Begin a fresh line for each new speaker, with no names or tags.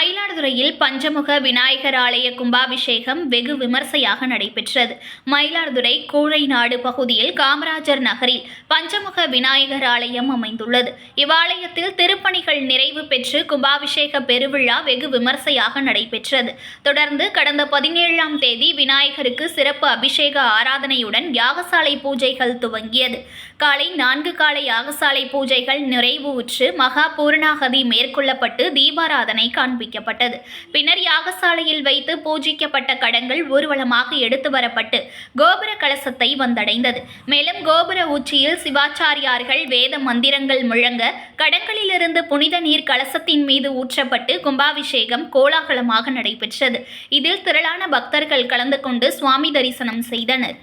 மயிலாடுதுறையில் பஞ்சமுக விநாயகர் ஆலய கும்பாபிஷேகம் வெகு விமர்சையாக நடைபெற்றது. மயிலாடுதுறை கூழைநாடு பகுதியில் காமராஜர் நகரில் பஞ்சமுக விநாயகர் ஆலயம் அமைந்துள்ளது. இவ்வாலயத்தில் திருப்பணிகள் நிறைவு பெற்று கும்பாபிஷேக பெருவிழா வெகு விமர்சையாக நடைபெற்றது. தொடர்ந்து கடந்த பதினேழாம் தேதி விநாயகருக்கு சிறப்பு அபிஷேக ஆராதனையுடன் யாகசாலை பூஜைகள் துவங்கியது. காலை நான்கு கால யாகசாலை பூஜைகள் நிறைவுற்று மகா பூர்ணாகதி மேற்கொள்ளப்பட்டு தீபாராதனை காண்பிக்கப்பட்டது. பின்னர் யாகசாலையில் வைத்து பூஜிக்கப்பட்ட கடங்கள் ஊர்வலமாக எடுத்து வரப்பட்டு கோபுர கலசத்தை வந்தடைந்தது. மேலும் கோபுர உச்சியில் சிவாச்சாரியார்கள் வேத மந்திரங்கள் முழங்க கடங்களிலிருந்து புனித நீர் கலசத்தின் மீது ஊற்றப்பட்டு கும்பாபிஷேகம் கோலாகலமாக நடைபெற்றது. இதில் திரளான பக்தர்கள் கலந்து கொண்டு சுவாமி தரிசனம் செய்தனர்.